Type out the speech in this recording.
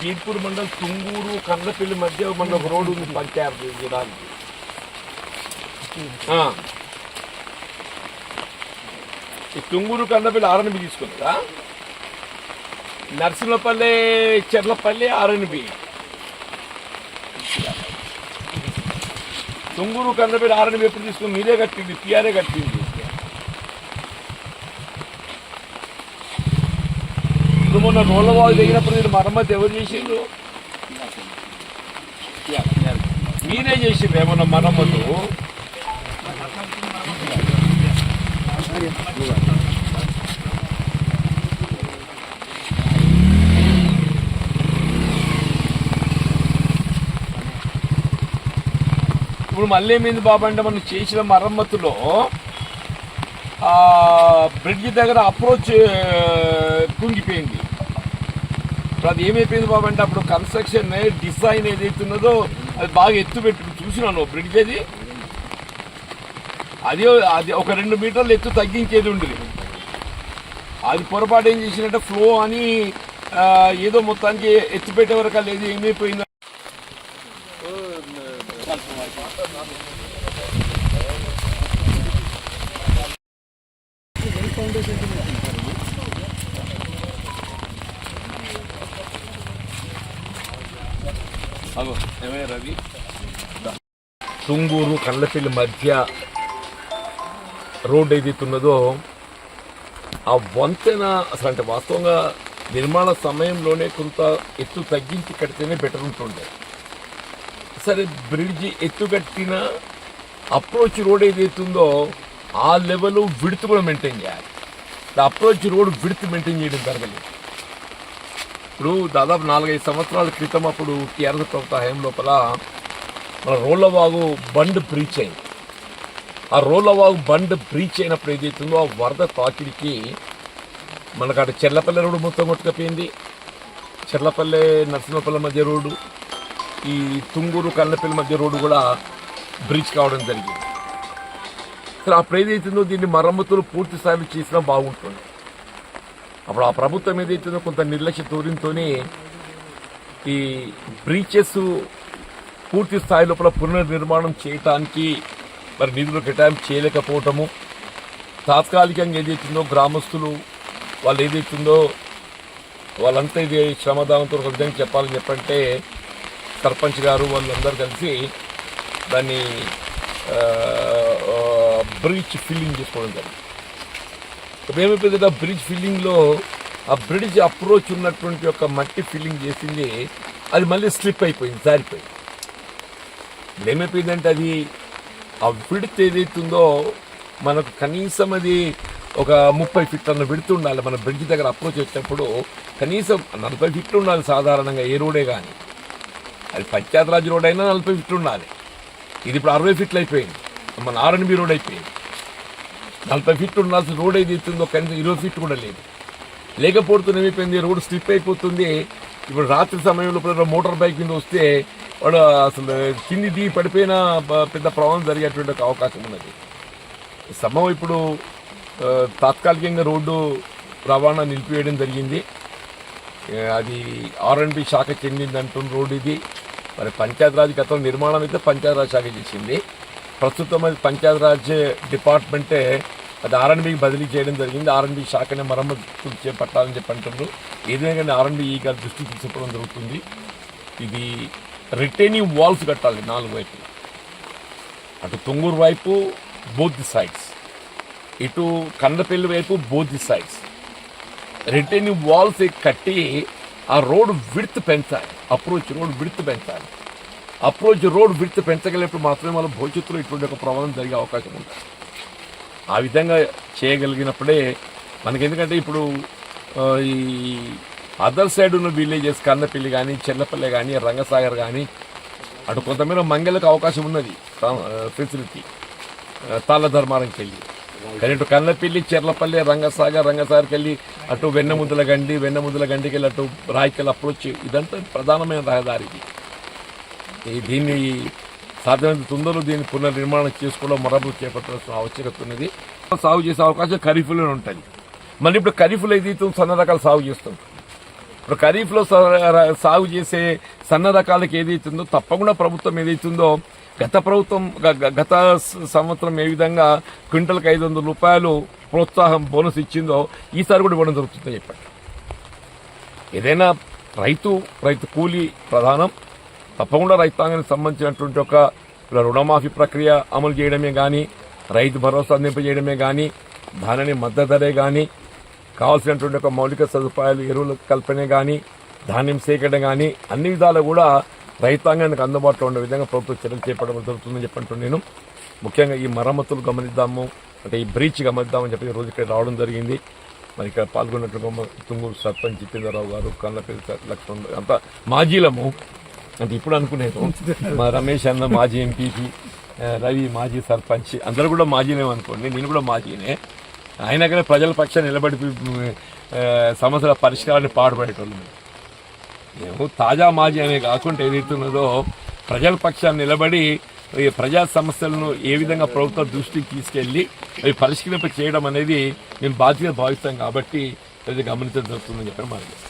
జీడ్పూర్ మండలం తుంగూరు కండ్లపల్లి మధ్య మన ఒక రోడ్డు ఉంది పంచాయతీ ఈ Tunguru Kandlapalli R N B తీసుకుందా Narsimhapalli Cherlapalli R N B Tunguru Kandlapalli R N B ఎప్పుడు తీసుకుని మీరే కట్టింది టీఆర్ఏ కట్టింది? ఇప్పుడు మొన్న రోడ్ల వాళ్ళు దిగినప్పుడు మీరు మరమ్మతి ఎవరు చేసిండ్రు. మీరే చేసిండ్రు ఏమన్నా మరమ్మతు ఇప్పుడు మళ్ళీ ఏమైంది బాబు అంటే మనం చేసిన మరమ్మతులో బ్రిడ్జ్ దగ్గర అప్రోచ్ కుంగిపోయింది. ఇప్పుడు అది ఏమైపోయింది బాబు అంటే అప్పుడు కన్స్ట్రక్షన్ డిజైన్ ఏదైతే ఉన్నదో అది బాగా ఎత్తు పెట్టి చూసినాను బ్రిడ్జ్ అది అది అది ఒక రెండు మీటర్లు ఎత్తు తగ్గించేది ఉండేది. అది పొరపాటు ఏం చేసినట్టే ఫ్లో అని ఏదో మొత్తానికి ఎత్తు పెట్టే వరకు లేదు ఏమైపోయిందో రవి? తుంగూరు కళ్ళపల్లి మధ్య రోడ్ ఏదైతున్నదో ఆ వంతెన అసలు అంటే వాస్తవంగా నిర్మాణ సమయంలోనే కొంత ఎత్తు తగ్గించి కడితేనే బెటర్ ఉంటుండే. సరే బ్రిడ్జి ఎత్తు కట్టిన అప్రోచ్ రోడ్ ఏదైతుందో ఆ లెవెల్ విడుతు కూడా మెయింటైన్ చేయాలి. అప్రోచ్ రోడ్ విడుతు మెయింటైన్ చేయడం జరగలేదు. ఇప్పుడు దాదాపు నాలుగైదు సంవత్సరాల క్రితం అప్పుడు టీఆర్ఎస్ ప్రభుత్వ హయం లోపల మన రోళ్ళవాగు బండ్ బ్రీచ్ అయింది. ఆ రోళ్ళవాగు బండ్ బ్రీచ్ అయినప్పుడు ఏదైతుందో ఆ వరద తాకిడికి మనకు అటు చెర్లపల్లె రోడ్డు మొత్తం కొట్టుకపోయింది. చెర్లపల్లె నరసింహపల్లె మధ్య రోడ్డు ఈ తుంగూరు కన్నపల్లి మధ్య రోడ్డు కూడా బ్రిడ్జ్ కావడం జరిగింది. అసలు అప్పుడు ఏదైతుందో దీన్ని మరమ్మతులు పూర్తి స్థాయిలో చేసినా బాగుంటుంది. అప్పుడు ఆ ప్రభుత్వం ఏదైతుందో కొంత నిర్లక్ష్య ధోరణితో ఈ బ్రీచెస్ పూర్తి స్థాయి లోపల పునర్నిర్మాణం చేయటానికి మరి నిధులు కేటాయింపు చేయలేకపోవటము తాత్కాలికంగా ఏదైతుందో గ్రామస్తులు వాళ్ళు ఏదైతుందో వాళ్ళంతా ఇది శ్రమదానంతో ఒక విధంగా చెప్పాలని చెప్పంటే సర్పంచ్ గారు వాళ్ళందరూ కలిసి దాన్ని బ్రీచ్ ఫిల్లింగ్ చేసుకోవడం జరిగింది. ఇప్పుడు ఆ బ్రిడ్జ్ ఫిల్లింగ్లో ఆ బ్రిడ్జ్ అప్రోచ్ ఉన్నటువంటి ఒక మట్టి ఫిల్లింగ్ చేసింది అది మళ్ళీ స్లిప్ అయిపోయింది జారిపోయింది. ఏమైపోయిందంటే అది ఆ విడత ఏదైతుందో మనకు కనీసం అది ఒక ముప్పై ఫిట్ అన్న విడుతు ఉండాలి. మన బ్రిడ్జ్ దగ్గర అప్రోచ్ వచ్చినప్పుడు కనీసం నలభై ఫిట్లు ఉండాలి సాధారణంగా ఏ రోడే కానీ అది పంచాయత్ రాజ్ రోడ్ అయినా నలభై ఫీట్లు ఉండాలి. ఇది ఇప్పుడు అరవై ఫీట్లు అయిపోయింది. మన ఆర్ఎన్బి రోడ్ అయిపోయింది. నలభై ఫిట్లు ఉండాల్సిన రోడ్ ఏది ఇస్తుందో కనీసం ఇరవై ఫిట్ కూడా లేదు. లేకపోతే ఏమైపోయింది? రోడ్ స్లిప్ అయిపోతుంది. ఇప్పుడు రాత్రి సమయంలో మోటార్ బైక్ మీద వస్తే వాడు అసలు కింది దిగి పడిపోయిన పెద్ద ప్రమాదం జరిగేటువంటి ఒక అవకాశం ఉన్నది. సమం సమయం ఇప్పుడు తాత్కాలికంగా రోడ్డు రవాణా నిలిపివేయడం జరిగింది. అది ఆర్ అండ్ బి శాఖ చెందింది అంటున్న రోడ్డు ఇది. మరి పంచాయతీరాజ్ గతంలో నిర్మాణం అయితే పంచాయతీరాజ్ శాఖ చేసింది. ప్రస్తుతం అది పంచాయతీరాజ్ డిపార్ట్మెంటే అది ఆర్ఎన్బికి బదిలీ చేయడం జరిగింది. ఆర్ఎన్బి శాఖనే మరమ్మతు చేపట్టాలని చెప్పి అంటున్నారు. ఏదైనా కానీ ఆర్ఎన్బి ఈ గారి దృష్టికి తీసుకోవడం జరుగుతుంది. ఇది రిటైనింగ్ వాల్స్ కట్టాలి నాలుగు వైపులు. అటు తుంగూరు వైపు బోత్ ది సైడ్స్ ఇటు కందపల్లి వైపు both the sides retaining walls కట్టి ఆ రోడ్ విడ్త్ పెంచాలి. అప్రోచ్ రోడ్ విడ్త్ పెంచాలి. అప్రోచ్ రోడ్ విడ్త్ పెంచగలిగినప్పుడు మాత్రమే వాళ్ళ భవిష్యత్తులో ఇటువంటి ఒక ప్రమాదం జరిగే అవకాశం ఉంటుంది. ఆ విధంగా చేయగలిగినప్పుడే మనకి ఎందుకంటే ఇప్పుడు ఈ అదర్ సైడ్ ఉన్న విలేజెస్ కన్నపల్లి కానీ చెల్లపల్లి కానీ రంగసాగర్ కానీ అటు కొంతమేర మంగళకు అవకాశం ఉన్నది ఫెసిలిటీ తాళ్ళ ధర్మారంకి వెళ్ళి కానీ ఇటు కన్నపల్లి చెర్లపల్లి రంగసాగర్ రంగసాగర్కి వెళ్ళి అటు వెన్నముద్దల గండి వెన్నముద్దుల గండికి వెళ్ళి అటు రాయికెళ్ళి అప్రోచ్ ఇదంతా ప్రధానమైన రహదారి ఇది దీన్ని సాధ్యమైన తొందరలో దీన్ని పునర్నిర్మాణం చేసుకోవడం మరమ్మతు చేపట్టాల్సిన ఆవశ్యకత ఉన్నది. సాగు చేసే అవకాశం ఖరీఫ్లోనే ఉంటుంది. మళ్ళీ ఇప్పుడు ఖరీఫ్లో ఏదైతే సన్న రకాలు సాగు చేస్తాం. ఇప్పుడు ఖరీఫ్లో సాగు చేసే సన్న రకాలకు ఏదైతుందో తప్పకుండా ప్రభుత్వం ఏదైతుందో గత ప్రభుత్వం గత సంవత్సరం ఏ విధంగా క్వింటల్కి ఐదు వందల రూపాయలు ప్రోత్సాహం బోనస్ ఇచ్చిందో ఈసారి కూడా ఇవ్వడం జరుగుతుందని చెప్పండి ఏదైనా రైతు రైతు కూలీ ప్రధానం తప్పకుండా రైతాంగానికి సంబంధించినటువంటి ఒక రుణమాఫీ ప్రక్రియ అమలు చేయడమే కానీ రైతు భరోసా అందింపజేయడమే కానీ ధాన్యాన్ని మద్దతు ధరే కానీ కావాల్సినటువంటి ఒక మౌలిక సదుపాయాలు ఎరువుల కల్పనే కానీ ధాన్యం సేకరణ కానీ అన్ని విధాలు కూడా రైతాంగానికి అందుబాటులో ఉండే విధంగా ప్రభుత్వం చర్యలు చేపట్టడం జరుగుతుందని చెప్పంటూ నేను. ముఖ్యంగా ఈ మరమ్మతులు గమనిద్దాము అంటే ఈ బ్రీచ్ గమనిద్దామని చెప్పి ఈ రోజు ఇక్కడ రావడం జరిగింది. మరి ఇక్కడ పాల్గొన్నట్టు తుంగూరు సర్పంచ్ జితేంద్రరావు గారు కన్నపల్లి లక్ష్మణ్ అంతా మాజీలము. అంటే ఇప్పుడు అనుకునేది. మా రమేష్ అన్న మాజీ ఎంపీపీ రవి మాజీ సర్పంచ్ అందరూ కూడా మాజీనేమనుకోండి నేను కూడా మాజీనే. ఆయన కానీ ప్రజల పక్షాన్ని నిలబడి సమస్యల పరిష్కారాన్ని పాడుపడేటోళ్ళు. మేము. తాజా మాజీ అనే కాకుండా ఏదైతున్నదో ప్రజల పక్షాన్ని నిలబడి ప్రజా సమస్యలను ఏ విధంగా ప్రభుత్వ దృష్టికి తీసుకెళ్ళి అవి పరిష్కరింప చేయడం అనేది మేము బాధ్యత భావిస్తాం కాబట్టి అది గమనించడం జరుగుతుందని చెప్పి మాట్లాడుతున్నాం